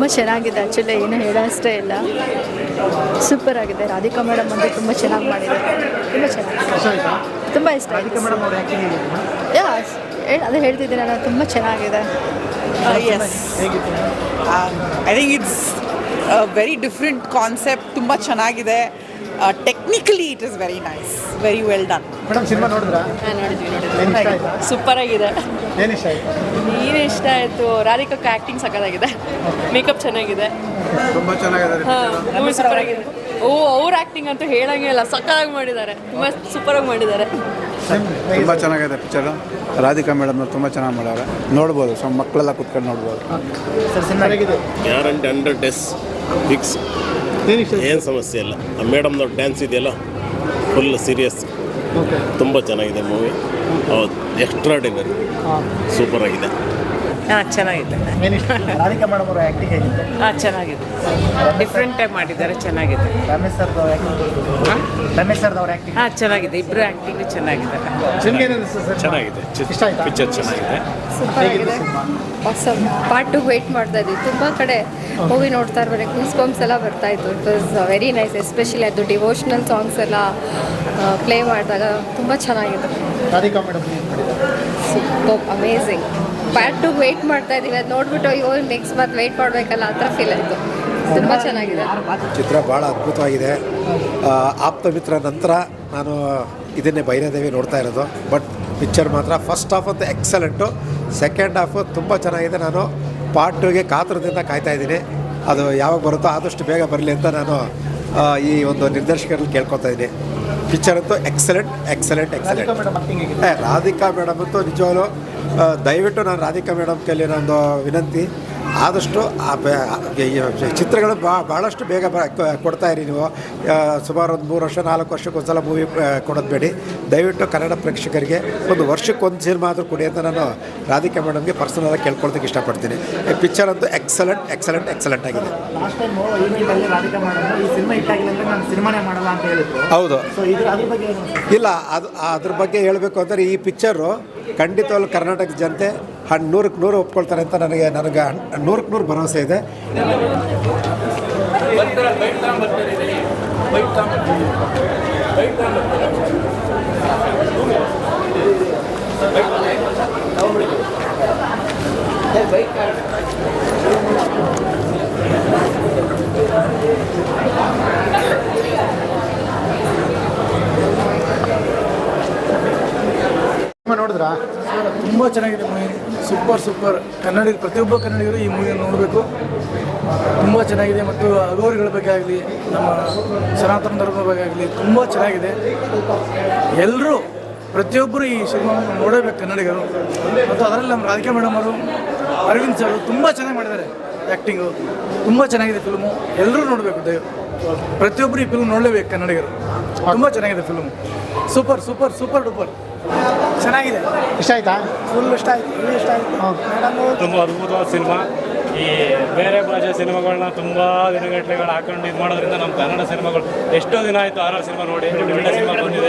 ತುಂಬ ಚೆನ್ನಾಗಿದೆ ಆ್ಯಕ್ಚುಲಿ ಏನು ಹೇಳೋ ಅಷ್ಟೇ ಇಲ್ಲ. ಸೂಪರ್ ಆಗಿದೆ. ರಾಧಿಕಾ ಮೇಡಮ್ ಅಂದರೆ ತುಂಬ ಚೆನ್ನಾಗಿ ಮಾಡಿದ್ದಾರೆ. ತುಂಬ ಚೆನ್ನಾಗಿದೆ. ತುಂಬ ಇಷ್ಟ ಯಾ ಹೇಳಿ ಅದೇ ಹೇಳ್ತಿದ್ದೀನಿ ನಾನು ತುಂಬ ಚೆನ್ನಾಗಿದೆ. I think it's very different concept ತುಂಬ ಚೆನ್ನಾಗಿದೆ. Technically it is very nice very well done madam cinema ನೋಡಿದ್ರಾ? ಸೂಪರ್ ಆಗಿದೆ ಏನು ಇಷ್ಟ ಆಯ್ತು? ನೀನು ಇಷ್ಟ ಆಯಿತು. ರಾಧಿಕಕ್ಕೆ ಆಕ್ಟಿಂಗ್ ಸಕ್ಕತ್ತಾಗಿದೆ ಮೇಕಪ್ ಚೆನ್ನಾಗಿದೆ. ತುಂಬ ಚೆನ್ನಾಗಿದೆ ಮೂವಿ ಸೂಪರ್ ಆಗಿದೆ ಓ ಅವ್ರ ಆ್ಯಕ್ಟಿಂಗ್ ಅಂತೂ ಹೇಳಂಗೆ ಇಲ್ಲ. ಸಕ್ಕತ್ತಾಗಿ ಮಾಡಿದ್ದಾರೆ. ತುಂಬ ಸೂಪರಾಗಿ ಮಾಡಿದ್ದಾರೆ. ತುಂಬ ಚೆನ್ನಾಗಿದೆ ಪಿಕ್ಚರ್ ರಾಧಿಕಾ ಮೇಡಮ್ ತುಂಬ ಚೆನ್ನಾಗಿ ಮಾಡ್ಯಾರ. ನೋಡ್ಬೋದು ಸೊ ಮಕ್ಕಳೆಲ್ಲ ಕುತ್ಕೊಂಡು ನೋಡ್ಬೋದು. ಸರ್ ಸಿನಿಮಾ ಹೇಗಿದೆ? ಗ್ಯಾರಂಟಿ ಹಂಡ್ರೆಡ್ ಡೆಸ್ ಫಿಕ್ಸ್ ಏನು ಸಮಸ್ಯೆ ಇಲ್ಲ. ಆ ಮೇಡಮ್ನವ್ರ ಡ್ಯಾನ್ಸ್ ಇದೆಯಲ್ಲ ಫುಲ್ ಸೀರಿಯಸ್ ತುಂಬ ಚೆನ್ನಾಗಿದೆ ಮೂವಿ ಹೌದು ಎಕ್ಸ್ಟ್ರಾಡಿನರಿ ಸೂಪರ್ ಆಗಿದೆ. ಹಾಂ ಚೆನ್ನಾಗಿದೆ. ರಾಧಿಕಾ ಮೇಡಮ್ ಅವರ ಆ್ಯಕ್ಟಿಂಗ್ ಹೇಗಿತ್ತು ಹಾಂ ಚೆನ್ನಾಗಿದೆ. ಡಿಫ್ರೆಂಟಾಗಿ ಮಾಡಿದ್ದಾರೆ ಚೆನ್ನಾಗಿದೆ. ರಮೇಶ್ ಆ್ಯಕ್ಟಿಂಗ್ ರಮೇಶ್ ಸರ್ದು ಅವ್ರ ಆ್ಯಕ್ಟಿಂಗ್ ಹಾಂ ಚೆನ್ನಾಗಿದೆ. ಇಬ್ಬರು ಆ್ಯಕ್ಟಿಂಗ್ ಚೆನ್ನಾಗಿದೆ. ನಿಮ್ಗೆ ಸರ್? ಚೆನ್ನಾಗಿದೆ. ಇಷ್ಟ ಆಯ್ತಾ? ಪಿಕ್ಚರ್ ಚೆನ್ನಾಗಿದೆ. ಸೂಪರ್ ಆಗಿದೆ. ಆಸಮ್ ಪಾರ್ಟ್ ಟು ವೇಟ್ ಮಾಡ್ತಾ ಇದ್ವಿ. ತುಂಬ ಕಡೆ ಮೂವಿ ನೋಡ್ತಾ ಇರ್ಬೇಕು ಗೂಸ್ ಬಂಪ್ಸ್ ಎಲ್ಲ ಬರ್ತಾ ಇತ್ತು. It was very nice especially ಅದು ಡಿವೋಷ್ನಲ್ ಸಾಂಗ್ಸ್ ಎಲ್ಲ ಪ್ಲೇ ಮಾಡಿದಾಗ ತುಂಬ ಚೆನ್ನಾಗಿದೆ. Radhika madam super amazing two wait ಮಾಡ್ತಾ ಇದ್ದೀವಿ. ಅದು ನೋಡ್ಬಿಟ್ಟು ಅಯ್ಯೋ ನೆಕ್ಸ್ಟ್ ಮತ್ತೆ ವೆಯ್ಟ್ ಮಾಡಬೇಕಲ್ಲ ಆ ಥರ ಫೀಲ್ ಆಯಿತು. ತುಂಬ ಚೆನ್ನಾಗಿದೆ. ಚಿತ್ರ ಭಾಳ ಅದ್ಭುತವಾಗಿದೆ. ಆಪ್ತ ಮಿತ್ರ ನಂತರ ನಾನು ಇದನ್ನೇ ಬೈರದೇವಿ ನೋಡ್ತಾ ಇರೋದು. ಬಟ್ ಪಿಕ್ಚರ್ ಮಾತ್ರ ಫಸ್ಟ್ ಹಾಫ್ ಅಂತೂ ಎಕ್ಸಲೆಂಟು ಸೆಕೆಂಡ್ ಹಾಫ್ ತುಂಬ ಚೆನ್ನಾಗಿದೆ. ನಾನು ಪಾರ್ಟ್ ಟೂಗೆ ಕಾತುರದಿಂದ ಕಾಯ್ತಾ ಇದ್ದೀನಿ. ಅದು ಯಾವಾಗ ಬರುತ್ತೋ ಆದಷ್ಟು ಬೇಗ ಬರಲಿ ಅಂತ ನಾನು ಈ ಒಂದು ನಿರ್ದೇಶಕರಲ್ಲಿ ಕೇಳ್ಕೊತಾ ಇದ್ದೀನಿ. ಪಿಕ್ಚರ್ ಅಂತೂ excellent excellent excellent. Radhika madam ಅಂತೂ ನಿಜವಾಗ್ಲೂ ದಯವಿಟ್ಟು ನಾನು ರಾಧಿಕಾ ಮೇಡಮ್ ಕೈಲಿ ಒಂದು ವಿನಂತಿ. ಆದಷ್ಟು ಆ ಬೆ- ಚಿತ್ರಗಳು ಬಾ ಭಾಳಷ್ಟು ಬೇಗ ಬ ಕೊಡ್ತಾ ಇರಿ ನೀವು. ಸುಮಾರು ಒಂದು ಮೂರು ವರ್ಷ ನಾಲ್ಕು ವರ್ಷಕ್ಕೊಂದ್ಸಲ ಮೂವಿ ಕೊಡೋದ್ಬೇಡಿ ದಯವಿಟ್ಟು ಕನ್ನಡ ಪ್ರೇಕ್ಷಕರಿಗೆ ಒಂದು ವರ್ಷಕ್ಕೆ ಒಂದು ಸಿನಿಮಾ ಆದರೂ ಕೊಡಿ ಅಂತ ನಾನು ರಾಧಿಕಾ ಮೇಡಮ್ಗೆ ಪರ್ಸನಲಾಗಿ ಕೇಳ್ಕೊಳ್ತಕ್ಕೆ ಇಷ್ಟಪಡ್ತೀನಿ. ಈ ಪಿಕ್ಚರ್ ಅಂತೂ ಎಕ್ಸಲೆಂಟ್ ಎಕ್ಸಲೆಂಟ್ ಎಕ್ಸಲೆಂಟ್ ಆಗಿದೆ. ಹೌದು. ಇಲ್ಲ ಅದು ಅದ್ರ ಬಗ್ಗೆ ಹೇಳಬೇಕು ಅಂದರೆ ಈ ಪಿಕ್ಚರು ಖಂಡಿತವಾಗ್ಲೂ ಕರ್ನಾಟಕ ಜನತೆ ಹಣ್ಣು ನೂರಕ್ಕೆ ನೂರು ಒಪ್ಕೊಳ್ತಾರೆ ಅಂತ ನನಗೆ ನನಗೆ ಹಣ್- ನೂರಕ್ಕೆ ನೂರು ಭರವಸೆ ಇದೆ ಸಿನಿಮಾ ನೋಡಿದ್ರಾ ತುಂಬ ಚೆನ್ನಾಗಿದೆ ಮೂವಿ ಸೂಪರ್ ಸೂಪರ್ ಕನ್ನಡಿಗರು ಪ್ರತಿಯೊಬ್ಬ ಕನ್ನಡಿಗರು ಈ ಮೂವಿಯನ್ನು ನೋಡಬೇಕು. ತುಂಬ ಚೆನ್ನಾಗಿದೆ ಮತ್ತು ಅಗೌರಿಗಳ ಬಗ್ಗೆ ಆಗಲಿ, ನಮ್ಮ ಸನಾತನ ಧರ್ಮದ ಬಗ್ಗೆ ಆಗಲಿ ತುಂಬ ಚೆನ್ನಾಗಿದೆ. ಎಲ್ಲರೂ ಪ್ರತಿಯೊಬ್ಬರು ಈ ಸಿನಿಮಾವನ್ನು ನೋಡಬೇಕು ಕನ್ನಡಿಗರು. ಮತ್ತು ಅದರಲ್ಲಿ ನಮ್ಮ ರಾಧಿಕಾ ಮೇಡಮ್ ಅವರು, ಅರವಿಂದ್ ಸರ್ ತುಂಬ ಚೆನ್ನಾಗಿ ಮಾಡಿದ್ದಾರೆ ಆ್ಯಕ್ಟಿಂಗು ತುಂಬ ಚೆನ್ನಾಗಿದೆ ಫಿಲ್ಮು ಎಲ್ಲರೂ ನೋಡಬೇಕು ದಯ ಪ್ರತಿಯೊಬ್ಬರು ಈ ಫಿಲ್ಮ್ ನೋಡಲೇಬೇಕು ಕನ್ನಡಿಗರು. ತುಂಬ ಚೆನ್ನಾಗಿದೆ film super super super duper ಚೆನ್ನಾಗಿದೆ. ಇಷ್ಟ ಆಯ್ತಾ? ಫುಲ್ ಇಷ್ಟ ಆಯ್ತು ಫುಲ್ ಇಷ್ಟ ಆಯ್ತು. ಮೇಡಮ್ ತುಂಬ ಅದ್ಭುತವಾದ ಸಿನಿಮಾ. ಈ ಬೇರೆ ಭಾಷೆ ಸಿನಿಮಾಗಳನ್ನ ತುಂಬ ದಿನಗಟ್ಟಲೆಗಳು ಹಾಕೊಂಡು ಇದು ಮಾಡೋದ್ರಿಂದ ನಮ್ಮ ಕನ್ನಡ ಸಿನಿಮಾಗಳು ಎಷ್ಟೋ ದಿನ ಆಯಿತು ಆರ್ ಸಿನಿಮಾ ನೋಡಿ ಸಿನಿಮಾ ಬಂದಿದೆ.